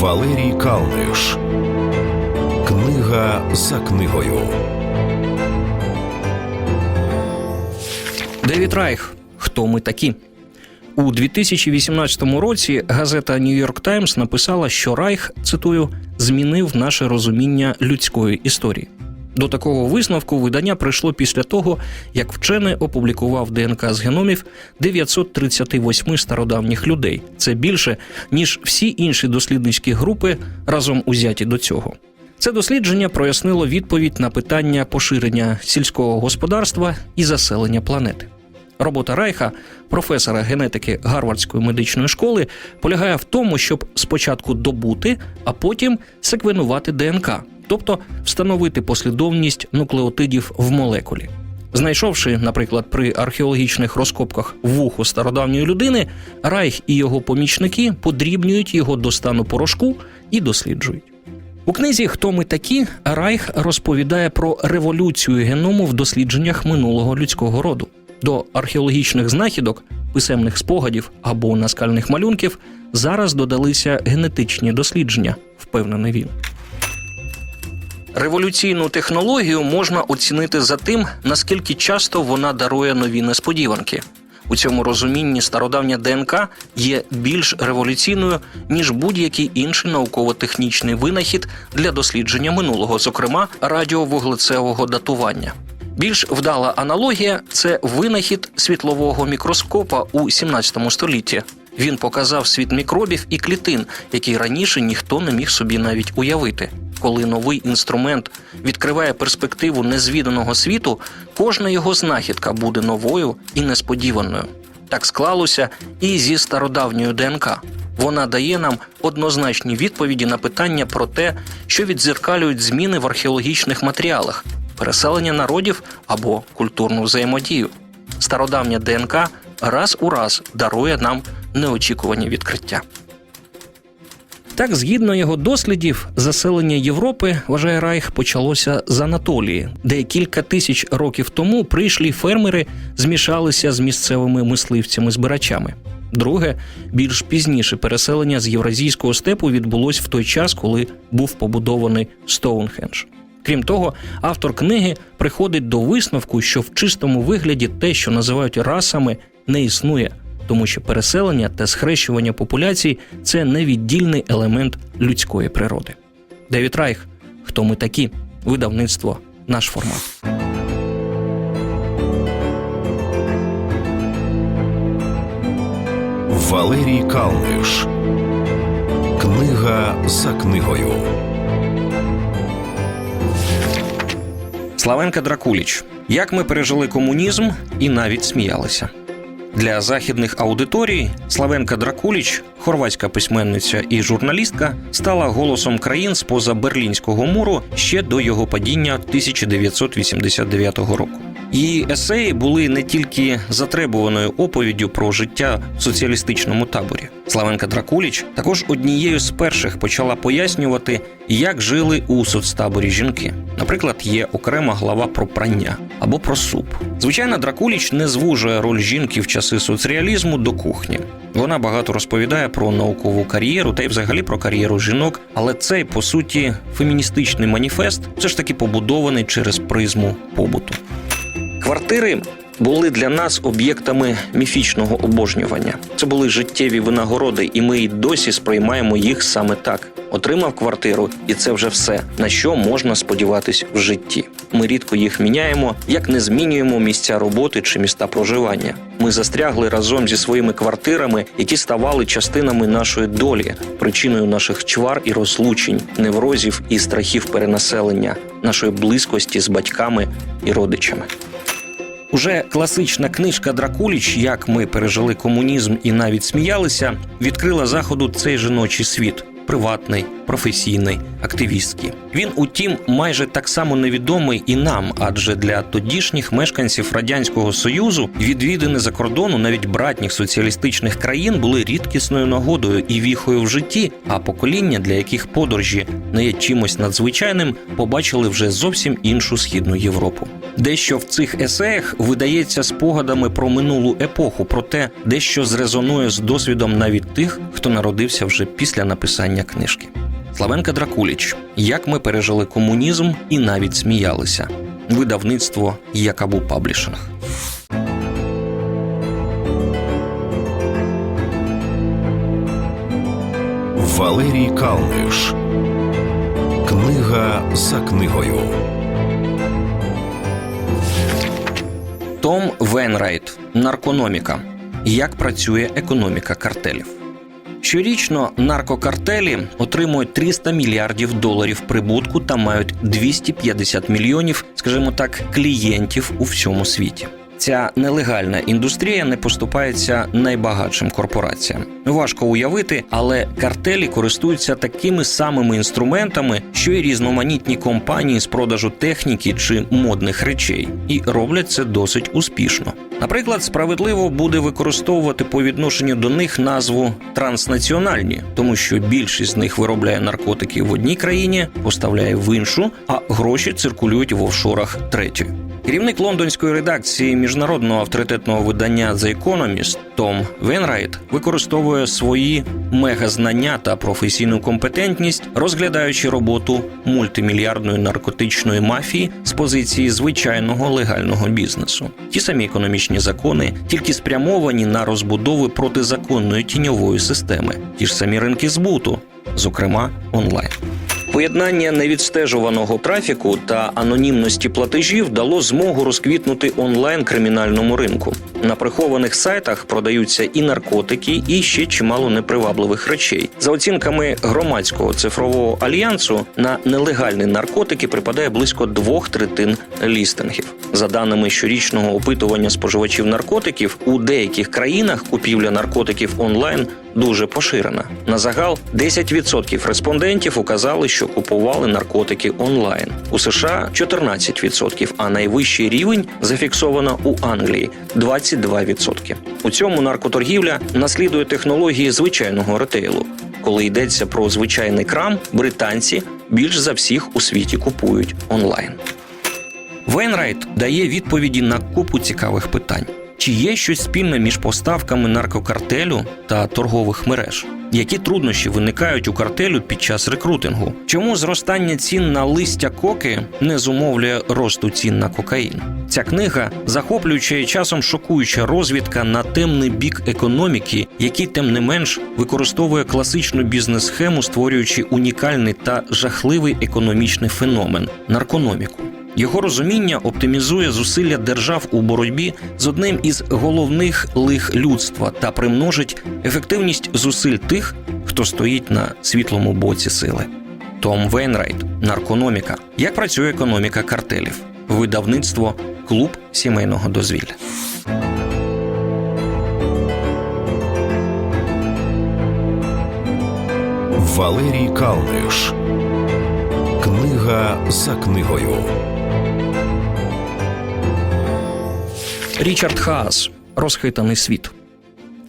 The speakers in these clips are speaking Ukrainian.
Валерій Калниш. Книга за книгою. Девід Райх. Хто ми такі? У 2018 році газета New York Times написала, що Райх, цитую, змінив наше розуміння людської історії. До такого висновку видання прийшло після того, як вчений опублікував ДНК з геномів 938 стародавніх людей. Це більше ніж всі інші дослідницькі групи разом узяті до цього. Це дослідження прояснило відповідь на питання поширення сільського господарства і заселення планети. Робота Райха, професора генетики Гарвардської медичної школи, полягає в тому, щоб спочатку добути, а потім секвенувати ДНК, тобто встановити послідовність нуклеотидів в молекулі. Знайшовши, наприклад, при археологічних розкопках вухо стародавньої людини, Райх і його помічники подрібнюють його до стану порошку і досліджують. У книзі Хто ми такі Райх розповідає про революцію геному в дослідженнях минулого людського роду. До археологічних знахідок, писемних спогадів або наскальних малюнків зараз додалися генетичні дослідження, впевнений він. Революційну технологію можна оцінити за тим, наскільки часто вона дарує нові несподіванки. У цьому розумінні стародавня ДНК є більш революційною ніж будь-який інший науково-технічний винахід для дослідження минулого, зокрема радіовуглецевого датування. Більш вдала аналогія це винахід світлового мікроскопа у 17 столітті. Він показав світ мікробів і клітин, який раніше ніхто не міг собі навіть уявити. Коли новий інструмент відкриває перспективу незвіданого світу, кожна його знахідка буде новою і несподіваною. Так склалося і зі стародавньою ДНК. Вона дає нам однозначні відповіді на питання про те, що відзеркалюють зміни в археологічних матеріалах, переселення народів або культурну взаємодію. Стародавня ДНК раз у раз дарує нам неочікувані відкриття. Так, згідно його дослідів, заселення Європи, вважає Райх, почалося з Анатолії, де кілька тисяч років тому прийшлі фермери змішалися з місцевими мисливцями-збирачами. Друге, більш пізніше переселення з євразійського степу відбулось в той час, коли був побудований Стоунхендж. Крім того, автор книги приходить до висновку, що в чистому вигляді те, що називають расами, не існує, тому що переселення та схрещування популяцій це невіддільний елемент людської природи. Девід Райх, хто ми такі? Видавництво наш формат. Валерій Калниш. Книга за книгою. Славенка Дракуліч. Як ми пережили комунізм і навіть сміялися. Для західних аудиторій Славенка Дракуліч, хорватська письменниця і журналістка, стала голосом країн з поза Берлінського муру ще до його падіння 1989 року. Її есеї були не тільки затребуваною оповіддю про життя в соціалістичному таборі. Славенка Дракуліч також однією з перших почала пояснювати, як жили у соцтаборі жінки. Наприклад, є окрема глава про прання або про суп. Звичайно, Дракуліч не звужує роль жінки в часи соцреалізму до кухні. Вона багато розповідає про наукову кар'єру та й взагалі про кар'єру жінок, але цей по суті феміністичний маніфест все ж таки побудований через призму побуту. Квартири були для нас об'єктами міфічного обожнювання. Це були життєві винагороди, і ми й досі сприймаємо їх саме так. Отримав квартиру, і це вже все, на що можна сподіватись в житті. Ми рідко їх міняємо, як не змінюємо місця роботи чи міста проживання. Ми застрягли разом зі своїми квартирами, які ставали частинами нашої долі, причиною наших чвар і розлучень, неврозів і страхів перенаселення, нашої близькості з батьками і родичами. Уже класична книжка Дракуліч, як ми пережили комунізм і навіть сміялися, відкрила заходу цей жіночий світ приватний, професійний, активістський. Він, утім, майже так само невідомий і нам, адже для тодішніх мешканців радянського союзу відвідини за кордону навіть братніх соціалістичних країн були рідкісною нагодою і віхою в житті. А покоління, для яких подорожі не є чимось надзвичайним, побачили вже зовсім іншу східну Європу. Дещо в цих есеях видається спогадами про минулу епоху, проте дещо зрезонує з досвідом навіть тих, хто народився вже після написання книжки. Славенка Дракуліч. Як ми пережили комунізм і навіть сміялися. Видавництво Якабу Паблішинг. Валерій Калниш. Книга за книгою. Том Венрайт. Наркономіка. Як працює економіка картелів. Щорічно наркокартелі отримують 300 мільярдів доларів прибутку та мають 250 мільйонів, скажімо так, клієнтів у всьому світі. Ця нелегальна індустрія не поступається найбагатшим корпораціям. Важко уявити, але картелі користуються такими самими інструментами, що й різноманітні компанії з продажу техніки чи модних речей, і роблять це досить успішно. Наприклад, справедливо буде використовувати по відношенню до них назву транснаціональні, тому що більшість з них виробляє наркотики в одній країні, поставляє в іншу, а гроші циркулюють в офшорах третьої. Керівник лондонської редакції міжнародного авторитетного видання The Economist Том Венрайт використовує свої мегазнання та професійну компетентність, розглядаючи роботу мультимільярдної наркотичної мафії з позиції звичайного легального бізнесу. Ті самі економічні закони, тільки спрямовані на розбудови протизаконної тіньової системи, ті ж самі ринки збуту, зокрема онлайн. Поєднання невідстежуваного трафіку та анонімності платежів дало змогу розквітнути онлайн кримінальному ринку. На прихованих сайтах продаються і наркотики, і ще чимало непривабливих речей. За оцінками громадського цифрового альянсу на нелегальні наркотики припадає близько двох третин лістингів. За даними щорічного опитування споживачів наркотиків, у деяких країнах купівля наркотиків онлайн дуже поширена. На загал 10% респондентів указали, що купували наркотики онлайн. У США 14%, а найвищий рівень зафіксовано у Англії 22%. У цьому наркоторгівля наслідує технології звичайного ретейлу. Коли йдеться про звичайний крам, британці більш за всіх у світі купують онлайн. Вейнрайт дає відповіді на купу цікавих питань. Чи є щось спільне між поставками наркокартелю та торгових мереж? Які труднощі виникають у картелю під час рекрутингу? Чому зростання цін на листя коки не зумовлює росту цін на кокаїн? Ця книга захоплююча і часом шокуюча розвідка на темний бік економіки, який тим не менш використовує класичну бізнес-схему, створюючи унікальний та жахливий економічний феномен наркономіку. Його розуміння оптимізує зусилля держав у боротьбі з одним із головних лих людства та примножить ефективність зусиль тих, хто стоїть на світлому боці сили. Том Вейнрайт, наркономіка. Як працює економіка картелів? Видавництво Клуб сімейного дозвілля. Валерій Калниш. Книга за книгою. Річард Хаас Розхитаний світ.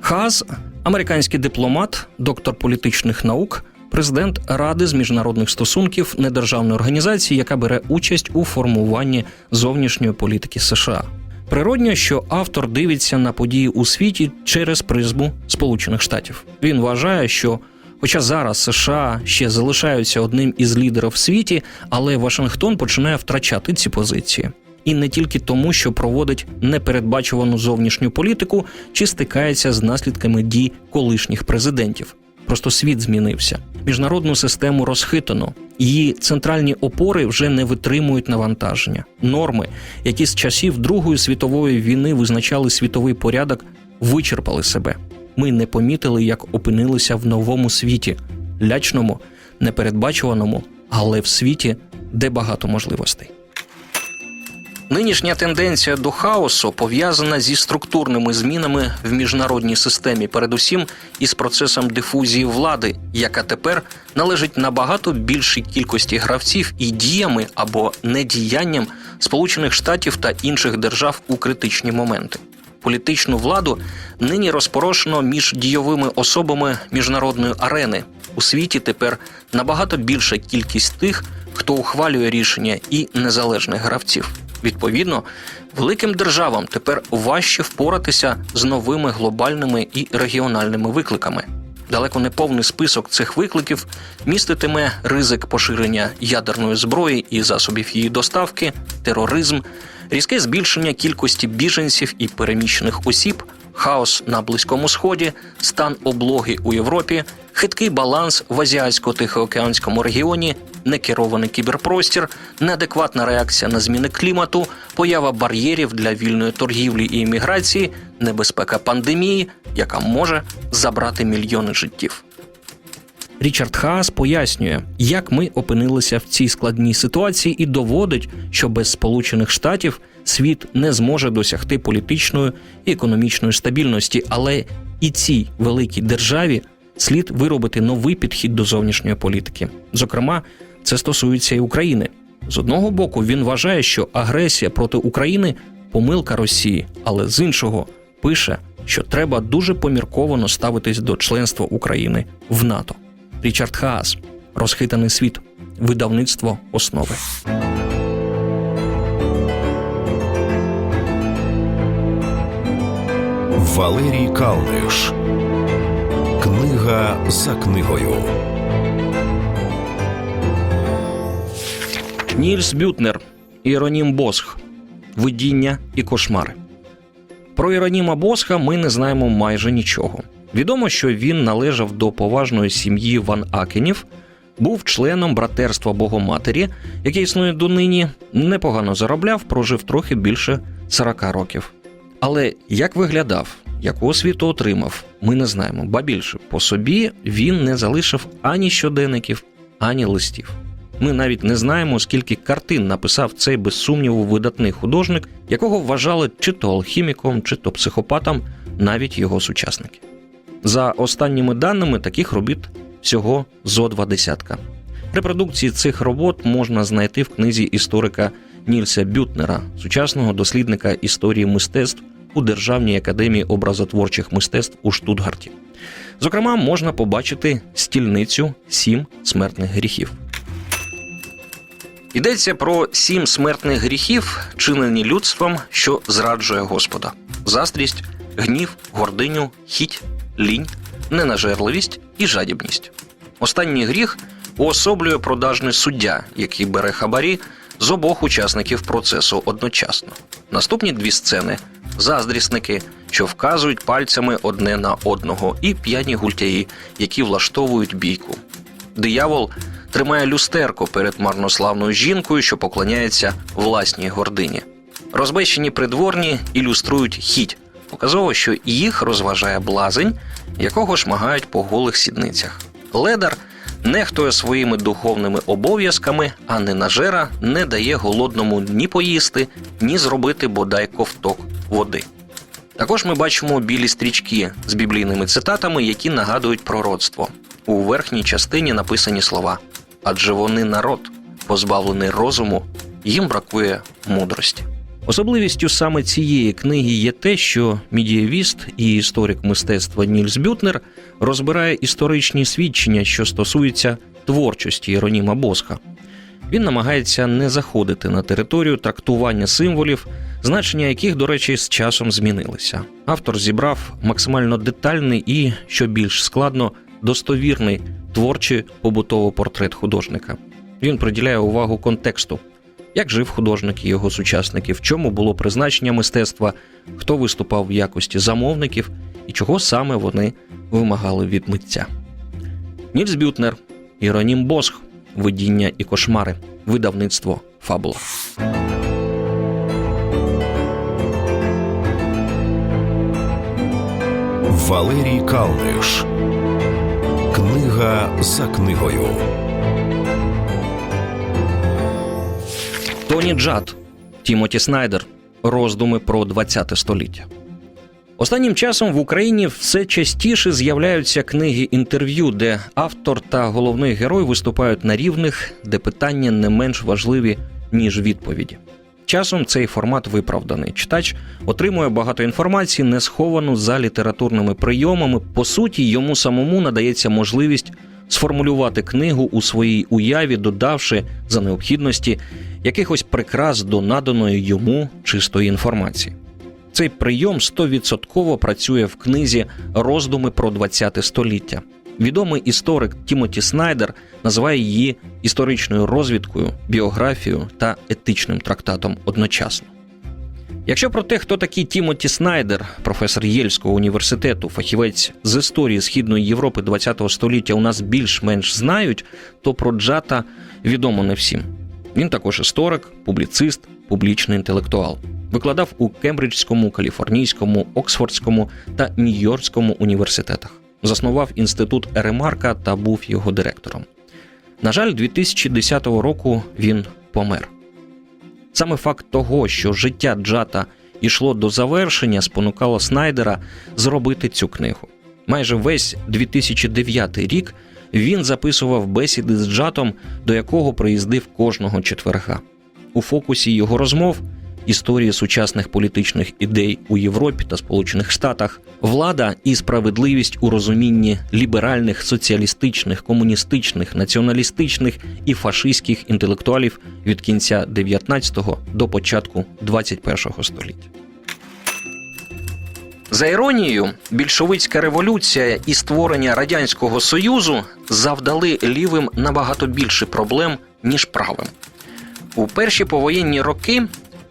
Хаас американський дипломат, доктор політичних наук, президент Ради з міжнародних стосунків недержавної організації, яка бере участь у формуванні зовнішньої політики США. Природньо, що автор дивиться на події у світі через призму Сполучених Штатів. Він вважає, що Хоча зараз США ще залишаються одним із лідерів в світі, але Вашингтон починає втрачати ці позиції. І не тільки тому, що проводить непередбачувану зовнішню політику чи стикається з наслідками дій колишніх президентів. Просто світ змінився. Міжнародну систему розхитано. Її центральні опори вже не витримують навантаження. Норми, які з часів Другої світової війни визначали світовий порядок, вичерпали себе. Ми не помітили, як опинилися в новому світі, лячному, непередбачуваному, але в світі, де багато можливостей. Нинішня тенденція до хаосу пов'язана зі структурними змінами в міжнародній системі, передусім із процесом дифузії влади, яка тепер належить набагато більшій кількості гравців і діями або недіянням Сполучених Штатів та інших держав у критичні моменти. Політичну владу нині розпорошено між дійовими особами міжнародної арени. У світі тепер набагато більша кількість тих, хто ухвалює рішення і незалежних гравців. Відповідно, великим державам тепер важче впоратися з новими глобальними і регіональними викликами. Далеко не повний список цих викликів міститиме ризик поширення ядерної зброї і засобів її доставки, тероризм, різке збільшення кількості біженців і переміщених осіб, хаос на Близькому Сході, стан облоги у Європі, хиткий баланс в азіатсько-тихоокеанському регіоні, некерований кіберпростір, неадекватна реакція на зміни клімату, поява бар'єрів для вільної торгівлі і імміграції, небезпека пандемії, яка може забрати мільйони життів. Річард Хаас пояснює, як ми опинилися в цій складній ситуації, і доводить, що без Сполучених Штатів світ не зможе досягти політичної і економічної стабільності, але і цій великій державі слід виробити новий підхід до зовнішньої політики. Зокрема, це стосується і України. З одного боку, він вважає, що агресія проти України помилка Росії, але з іншого пише, що треба дуже помірковано ставитись до членства України в НАТО. Річард Хаас, розхитаний світ, видавництво основи. Валерій Калниш. Книга за книгою. Нільс Бютнер, Іронім Босх, Видіння і кошмари. Про Іроніма Босха ми не знаємо майже нічого. Відомо, що він належав до поважної сім'ї Ван Акенів, був членом братерства Богоматері, яке існує донині, непогано заробляв, прожив трохи більше 40 років. Але як виглядав, яку освіту отримав, ми не знаємо. Ба більше по собі він не залишив ані щоденників, ані листів. Ми навіть не знаємо, скільки картин написав цей без сумніву видатний художник, якого вважали чи то алхіміком, чи то психопатом, навіть його сучасники. За останніми даними, таких робіт всього зо два десятка. Репродукції цих робот можна знайти в книзі історика Нільса Бютнера, сучасного дослідника історії мистецтв у Державній академії образотворчих мистецтв у Штутгарті. Зокрема, можна побачити стільницю сім смертних гріхів. Йдеться про сім смертних гріхів, чинені людством, що зраджує Господа: заздрість, гнів, гординю, хіть, лінь, ненажерливість і жадібність. Останній гріх уособлює продажний суддя, який бере хабарі з обох учасників процесу одночасно. Наступні дві сцени заздрісники, що вказують пальцями одне на одного, і п'яні гультяї, які влаштовують бійку. Диявол тримає люстерко перед марнославною жінкою, що поклоняється власній гордині. Розбещені придворні ілюструють хіть, показово, що їх розважає блазень, якого шмагають по голих сідницях. Ледар нехтує своїми духовними обов'язками, а ненажера не дає голодному ні поїсти, ні зробити бодай ковток води. Також ми бачимо білі стрічки з біблійними цитатами, які нагадують пророцтво. У верхній частині написані слова: адже вони народ, позбавлений розуму, їм бракує мудрості. Особливістю саме цієї книги є те, що медієвіст і історик мистецтва Нільс Бютнер розбирає історичні свідчення, що стосуються творчості Іроніма Босха. Він намагається не заходити на територію трактування символів, значення яких, до речі, з часом змінилися. Автор зібрав максимально детальний і, що більш складно, достовірний творчий побутовий портрет художника. Він приділяє увагу контексту, як жив художник і його сучасники, в чому було призначення мистецтва, хто виступав в якості замовників і чого саме вони вимагали від митця. Нільс Бютнер, Іронім Босх, Видіння і кошмари, видавництво Фабула. Валерій Калниш. Книга за книгою. Тоні Джад, Тімоті Снайдер. Роздуми про 20 століття. Останнім часом в Україні все частіше з'являються книги інтерв'ю, де автор та головний герой виступають на рівних, де питання не менш важливі, ніж відповіді. Часом цей формат виправданий. Читач отримує багато інформації, не сховану за літературними прийомами. По суті, йому самому надається можливість сформулювати книгу у своїй уяві, додавши за необхідності якихось прикрас до наданої йому чистої інформації. Цей прийом стовідсотково працює в книзі Роздуми про ХХ століття. Відомий історик Тімоті Снайдер називає її історичною розвідкою, біографією та етичним трактатом одночасно. Якщо про те, хто такий Тімоті Снайдер, професор Єльського університету, фахівець з історії Східної Європи ХХ століття, у нас більш-менш знають, то про Джата відомо не всім. Він також історик, публіцист, публічний інтелектуал. Викладав у Кембриджському, Каліфорнійському, Оксфордському та Нью-Йоркському університетах. Заснував інститут Еремарка та був його директором. На жаль, 2010 року він помер. Саме факт того, що життя Джата йшло до завершення, спонукало Снайдера зробити цю книгу. Майже весь 2009 рік він записував бесіди з Джатом, до якого приїздив кожного четверга. У фокусі його розмов історії сучасних політичних ідей у Європі та Сполучених Штатах, влада і справедливість у розумінні ліберальних, соціалістичних, комуністичних, націоналістичних і фашистських інтелектуалів від кінця 19-го до початку 21-го століття. За іронією, більшовицька революція і створення радянського союзу завдали лівим набагато більше проблем ніж правим. У перші повоєнні роки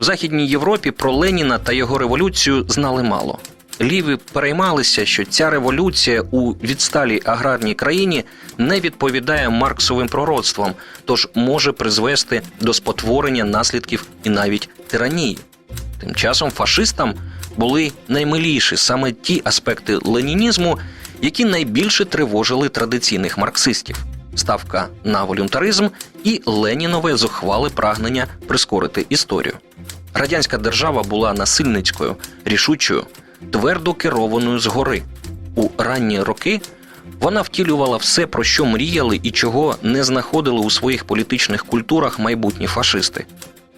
в Західній Європі про Леніна та його революцію знали мало. Ліві переймалися, що ця революція у відсталій аграрній країні не відповідає марксовим пророцтвам, тож може призвести до спотворення наслідків і навіть тиранії. Тим часом фашистам були наймиліші саме ті аспекти ленінізму, які найбільше тривожили традиційних марксистів: ставка на волюнтаризм і Ленінове зухвале прагнення прискорити історію. Радянська держава була насильницькою, рішучою, твердо керованою згори. У ранні роки вона втілювала все, про що мріяли і чого не знаходили у своїх політичних культурах майбутні фашисти.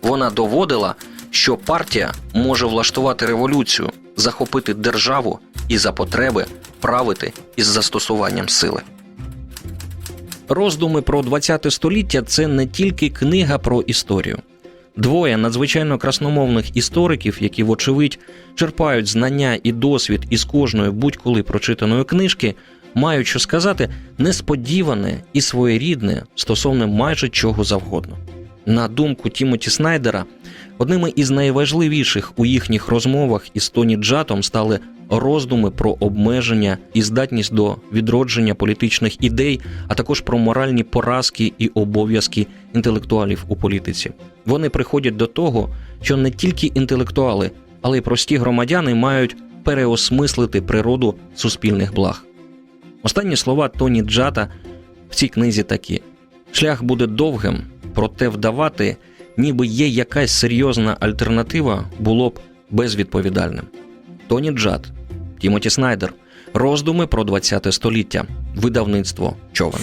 Вона доводила, що партія може влаштувати революцію, захопити державу і за потреби правити із застосуванням сили. Роздуми про ХХ століття це не тільки книга про історію. Двоє надзвичайно красномовних істориків, які, вочевидь, черпають знання і досвід із кожної будь-коли прочитаної книжки, мають що сказати несподіване і своєрідне стосовно майже чого завгодно. На думку Тімоті Снайдера, одними із найважливіших у їхніх розмовах із Тоні Джатом стали роздуми про обмеження і здатність до відродження політичних ідей, а також про моральні поразки і обов'язки інтелектуалів у політиці. Вони приходять до того, що не тільки інтелектуали, але й прості громадяни мають переосмислити природу суспільних благ. Останні слова Тоні Джата в цій книзі такі: шлях буде довгим, проте вдавати, ніби є якась серйозна альтернатива, було б безвідповідальним. Тоні Джат, Тімоті Снайдер. Роздуми про ХХ століття. Видавництво Човен.